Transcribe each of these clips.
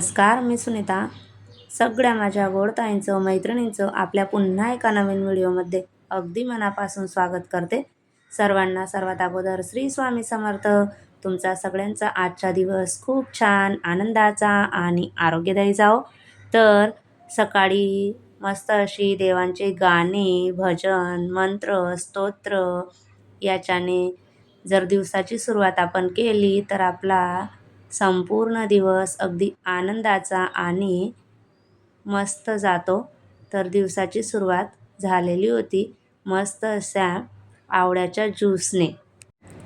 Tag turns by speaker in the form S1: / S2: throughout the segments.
S1: नमस्कार मी सुनीता. सगळ्या माझ्या गोडताईंचं मैत्रिणींचं आपल्या पुन्हा एका नवीन व्हिडिओमध्ये अगदी मनापासून स्वागत करते. सर्वांना सर्वात अगोदर श्री स्वामी समर्थ. तुमचा सगळ्यांचा आजचा दिवस खूप छान आनंदाचा आणि आरोग्यदायी जाओ तर सकाळी मस्त अशी देवांचे गाणे भजन मंत्र स्तोत्र याच्याने जर दिवसाची सुरुवात आपण केली तर आपला संपूर्ण दिवस अगदी आनंदाचा आणि मस्त जातो. तर दिवसाची सुरुवात झालेली होती मस्त अशा आवळ्याच्या ज्यूसने.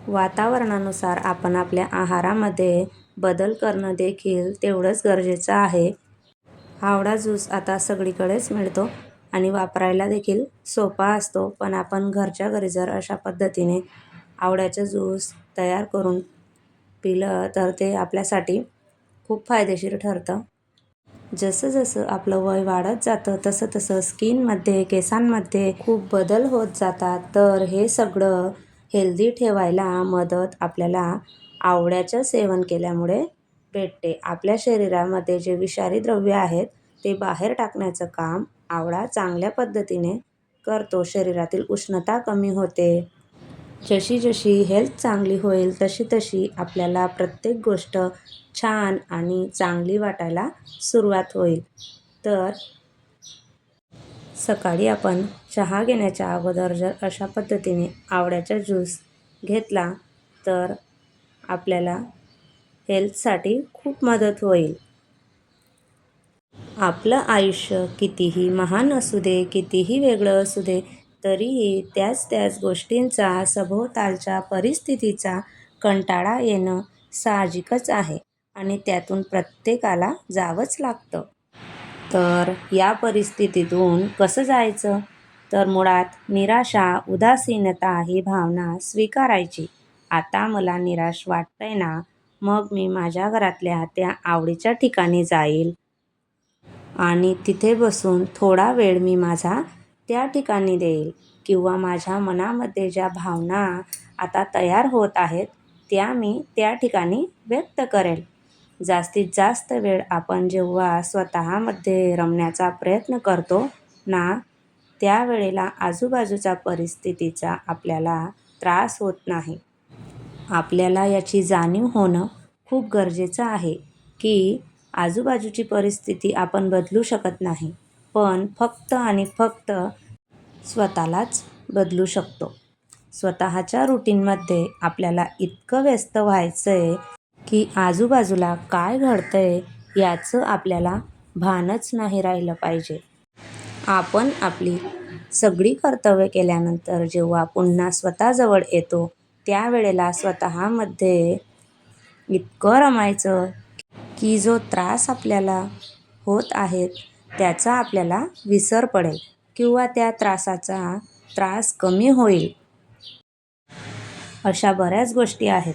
S1: वातावरणानुसार आपण आपल्या आहारामध्ये बदल करणं देखील तेवढंच गरजेचं आहे. आवळा ज्यूस आता सगळीकडेच मिळतो आणि वापरायला देखील सोपा असतो. पण आपण घरच्या घरी जर अशा पद्धतीने आवळ्याचा ज्यूस तयार करून पिलं तर ते आपल्यासाठी खूप फायदेशीर ठरतं. जसं जसं आपलं वय वाढत जातं तसं तसं स्किनमध्ये केसांमध्ये खूप बदल होत जातात. तर हे सगळं हेल्दी ठेवायला मदत आपल्याला आवळ्याचं सेवन केल्यामुळे भेटते. आपल्या शरीरामध्ये जे विषारी द्रव्य आहेत ते बाहेर टाकण्याचं काम आवळा चांगल्या पद्धतीने करतो. शरीरातील उष्णता कमी होते. जशी जशी हेल्थ चांगली होईल तशी तशी आपल्याला प्रत्येक गोष्ट छान आणि चांगली वाटायला सुरुवात होईल. तर सकाळी आपण चहा घेण्याच्या अगोदर जर अशा पद्धतीने आवळ्याचा ज्यूस घेतला तर आपल्याला हेल्थसाठी खूप मदत होईल. आपलं आयुष्य कितीही महान असू दे कितीही वेगळं असू दे तरीही त्याच त्याच गोष्टींचा सभोवतालच्या परिस्थितीचा कंटाळा येणं साहजिकच आहे आणि त्यातून प्रत्येकाला जावंच लागतं. तर या परिस्थितीतून कसं जायचं? तर मुळात निराशा उदासीनता ही भावना स्वीकारायची. आता मला निराश वाटतंय ना? मग मी माझ्या घरातल्या त्या आवडीच्या ठिकाणी जाईल. आणि तिथे बसून थोडा वेळ मी माझा त्या ठिकाणी देईल. किंवा माझ्या मनामध्ये ज्या भावना आता तयार होत आहेत त्या मी त्या ठिकाणी व्यक्त करेल. जास्तीत जास्त वेळ आपण जेव्हा स्वतःमध्ये रमण्याचा प्रयत्न करतो ना त्यावेळेला आजूबाजूच्या परिस्थितीचा आपल्याला त्रास होत नाही. आपल्याला याची जाणीव होणं खूप गरजेचं आहे की आजूबाजूची परिस्थिती आपण बदलू शकत नाही. पण फक्त आणि फक्त स्वतःलाच बदलू शकतो. स्वतःच्या रुटीनमध्ये आपल्याला इतकं व्यस्त व्हायचं आहे की आजूबाजूला काय घडतं आहे याचं आपल्याला भानच नाही राहिलं पाहिजे. आपण आपली सगळी कर्तव्य केल्यानंतर जेव्हा पुन्हा स्वतःजवळ येतो त्यावेळेला स्वतःमध्ये इतकं रमायचं की जो त्रास आपल्याला होत आहेत त्याचा आपल्याला विसर पडेल किंवा त्या त्रासाचा त्रास कमी होईल. अशा बऱ्याच गोष्टी आहेत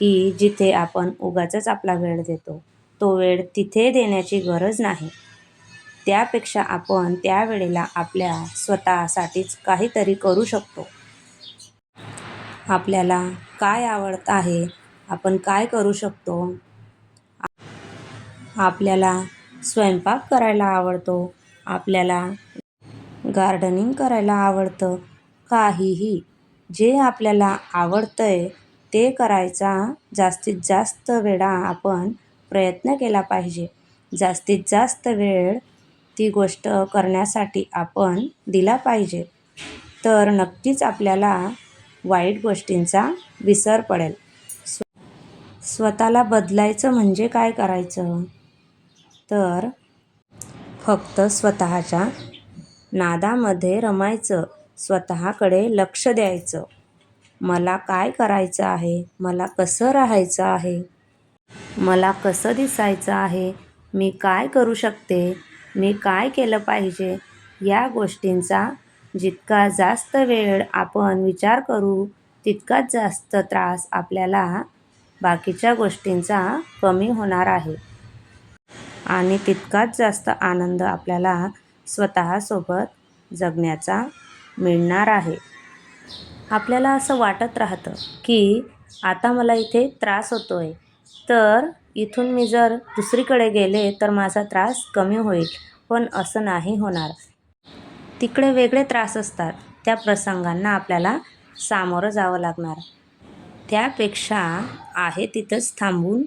S1: की जिथे आपण उगाचच आपला वेळ देतो तो वेळ तिथे देण्याची गरज नाही. त्यापेक्षा आपण त्यावेळेला आपल्या स्वतःसाठीच काहीतरी करू शकतो. आपल्याला काय आवडत आहे आपण काय करू शकतो? आपल्याला स्वयंपाक करायला आवडतो. आपल्याला गार्डनिंग करायला आवडतं. काहीही जे आपल्याला आवडतं आहे ते करायचा जास्तीत जास्त वेळा आपण प्रयत्न केला पाहिजे. जास्तीत जास्त वेळ ती गोष्ट करण्यासाठी आपण दिला पाहिजे. तर नक्कीच आपल्याला वाईट गोष्टींचा विसर पडेल. स्व स्वतःला बदलायचं म्हणजे काय करायचं? तर फक्त स्वतःच्या नादामध्ये रमायचं स्वतःकडे लक्ष द्यायचं. मला काय करायचं आहे? मला कसं राहायचं आहे? मला कसं दिसायचं आहे? मी काय करू शकते? मी काय केलं पाहिजे? या गोष्टींचा जितका जास्त वेळ आपण विचार करू तितकाच जास्त त्रास आपल्याला बाकीच्या गोष्टींचा कमी होणार आहे. आणि तितकाच जास्त आनंद आपल्याला स्वतःसोबत जगण्याचा मिळणार आहे. आपल्याला असं वाटत राहतं की आता मला इथे त्रास होतो आहे तर इथून मी जर दुसरीकडे गेले तर माझा त्रास कमी होईल पण असं नाही होणार. तिकडे वेगळे त्रास असतात. त्या प्रसंगांना आपल्याला सामोरं जावं लागणार. त्यापेक्षा आहे तिथंच थांबून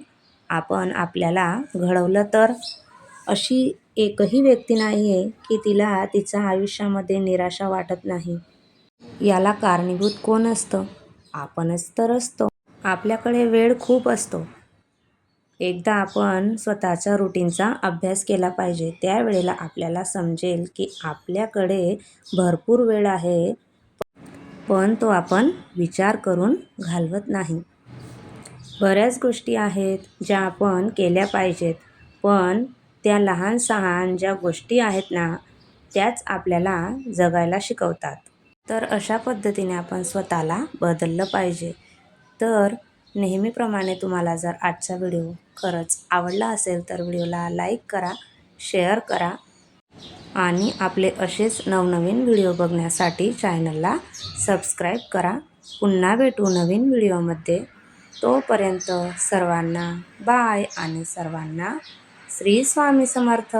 S1: आपण आपल्याला घडवलं तर? अशी एकही व्यक्ती नाही आहे की तिला तिच्या आयुष्यामध्ये निराशा वाटत नाही. याला कारणीभूत कोण असतं? आपणच तर असतो. आपल्याकडे वेळ खूप असतो. एकदा आपण स्वतःच्या रुटीनचा अभ्यास केला पाहिजे. त्यावेळेला आपल्याला समजेल की आपल्याकडे भरपूर वेळ आहे पण तो आपण विचार करून घालवत नाही. बऱ्याच गोष्टी आहेत ज्या आपण केल्या पाहिजेत पण त्या लहान सहान ज्या गोष्टी आहेत ना त्याच आपल्याला जगायला शिकवतात. तर अशा पद्धतीने आपण स्वतःला बदललं पाहिजे. तर नेहमीप्रमाणे तुम्हाला जर आजचा व्हिडिओ खरंच आवडला असेल तर व्हिडिओला लाईक करा शेअर करा आणि आपले असेच नवनवीन व्हिडिओ बघण्यासाठी चॅनलला सबस्क्राईब करा. पुन्हा भेटू नवीन व्हिडिओमध्ये. तोपर्यंत सर्वांना बाय आणि सर्वांना श्री स्वामी समर्थ.